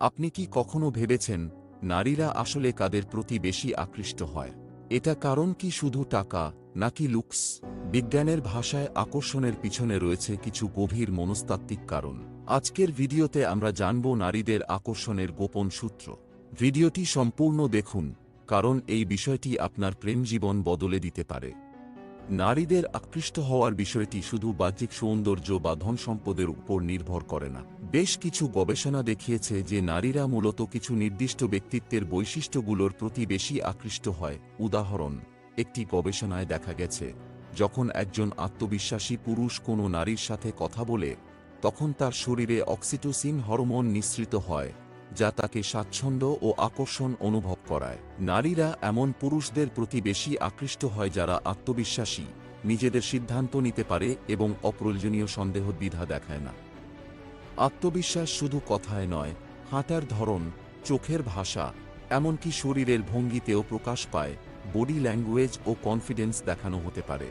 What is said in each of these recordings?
আপনি কি কখনো ভেবেছেন, নারীরা আসলে কাদের প্রতি বেশি আকৃষ্ট হয়? এটা কারণ কি শুধু টাকা, নাকি লুকস? বিজ্ঞানের ভাষায় আকর্ষণের পিছনে রয়েছে কিছু গভীর মনস্তাত্ত্বিক কারণ। আজকের ভিডিওতে আমরা জানব নারীদের আকর্ষণের গোপন সূত্র। ভিডিওটি সম্পূর্ণ দেখুন, কারণ এই বিষয়টি আপনার প্রেম জীবন বদলে দিতে পারে। নারীদের আকৃষ্ট হওয়ার বিষয়টি শুধু বাহ্যিক সৌন্দর্য বা ধন সম্পদের উপর নির্ভর করে না। বেশ কিছু গবেষণা দেখিয়েছে যে নারীরা মূলত কিছু নির্দিষ্ট ব্যক্তিত্বের বৈশিষ্ট্যগুলোর প্রতি বেশি আকৃষ্ট হয়। উদাহরণ, একটি গবেষণায় দেখা গেছে, যখন একজন আত্মবিশ্বাসী পুরুষ কোনো নারীর সাথে কথা বলে, তখন তার শরীরে অক্সিটোসিন হরমোন নিঃসৃত হয়। যা তাকে স্বাচ্ছন্দ্য ও আকর্ষণ অনুভব করায়। নারীরা এমন পুরুষদের প্রতি বেশি আকৃষ্ট হয় যারা আত্মবিশ্বাসী, নিজেদের সিদ্ধান্ত নিতে পারে এবং অপ্রয়োজনীয় সন্দেহ দ্বিধা দেখায় না। আত্মবিশ্বাস শুধু কথায় নয়, হাঁটার ধরন, চোখের ভাষা, এমনকি শরীরের ভঙ্গিতেও প্রকাশ পায়, বডি ল্যাঙ্গুয়েজ ও কনফিডেন্স দেখানো হতে পারে।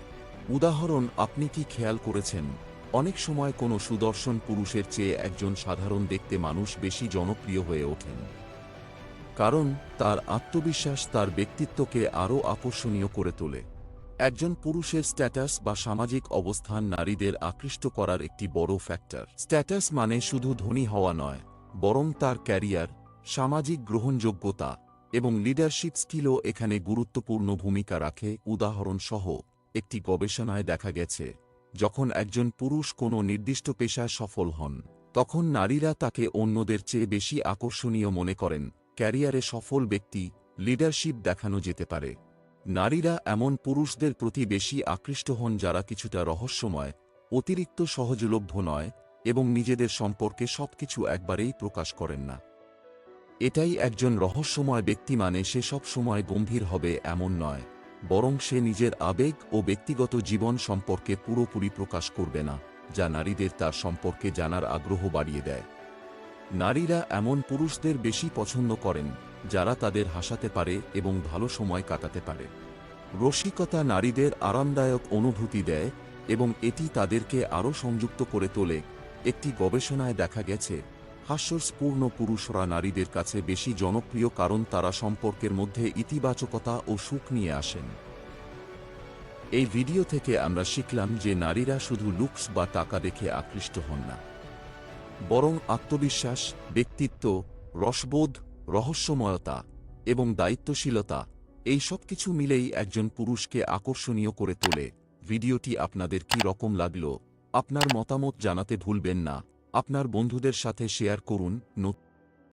উদাহরণ, আপনি কি খেয়াল করেছেন? অনেক সময় কোনো সুদর্শন পুরুষের চেয়ে একজন সাধারণ দেখতে মানুষ বেশি জনপ্রিয় হয়ে ওঠেন। কারণ তার আত্মবিশ্বাস তার ব্যক্তিত্বকে আরও আকর্ষণীয় করে তোলে। একজন পুরুষের স্ট্যাটাস বা সামাজিক অবস্থান নারীদের আকৃষ্ট করার একটি বড় ফ্যাক্টর। স্ট্যাটাস মানে শুধু ধনী হওয়া নয়, বরং তার ক্যারিয়ার, সামাজিক গ্রহণযোগ্যতা এবং লিডারশিপ স্কিলও এখানে গুরুত্বপূর্ণ ভূমিকা রাখে। উদাহরণসহ, একটি গবেষণায় দেখা গেছে যখন একজন পুরুষ কোনো নির্দিষ্ট পেশায় সফল হন, তখন নারীরা তাকে অন্যদের চেয়ে বেশি আকর্ষণীয় মনে করেন। ক্যারিয়ারে সফল ব্যক্তি লিডারশিপ দেখানো যেতে পারে। নারীরা এমন পুরুষদের প্রতি বেশি আকৃষ্ট হন যারা কিছুটা রহস্যময়, অতিরিক্ত সহজলভ্য নয় এবং নিজেদের সম্পর্কে সবকিছু একবারেই প্রকাশ করেন না। এটাই একজন রহস্যময় ব্যক্তি মানে সে সব সময় গম্ভীর হবে এমন নয়। বরং সে নিজের আবেগ ও ব্যক্তিগত জীবন সম্পর্কে পুরোপুরি প্রকাশ করবে না, যা নারীদের তার সম্পর্কে জানার আগ্রহ বাড়িয়ে দেয়। নারীরা এমন পুরুষদের বেশি পছন্দ করেন, যারা তাদের হাসাতে পারে এবং ভালো সময় কাটাতে পারে। রসিকতা নারীদের আরামদায়ক অনুভূতি দেয় এবং এটি তাদেরকে আরও সংযুক্ত করে তোলে। একটি গবেষণায় দেখা গেছে হাস্যস্পূর্ণ পুরুষরা নারীদের কাছে বেশি জনপ্রিয় কারণ তারা সম্পর্কের মধ্যে ইতিবাচকতা ও সুখ নিয়ে আসেন। এই ভিডিও থেকে আমরা শিখলাম যে নারীরা শুধু লুকস বা টাকা দেখে আকৃষ্ট হন না, বরং আত্মবিশ্বাস, ব্যক্তিত্ব, রসবোধ, রহস্যময়তা এবং দায়িত্বশীলতা, এই সব কিছু মিলেই একজন পুরুষকে আকর্ষণীয় করে তোলে। ভিডিওটি আপনাদের কি রকম লাগল? আপনার মতামত জানাতে ভুলবেন না। আপনার বন্ধুদের সাথে শেয়ার করুন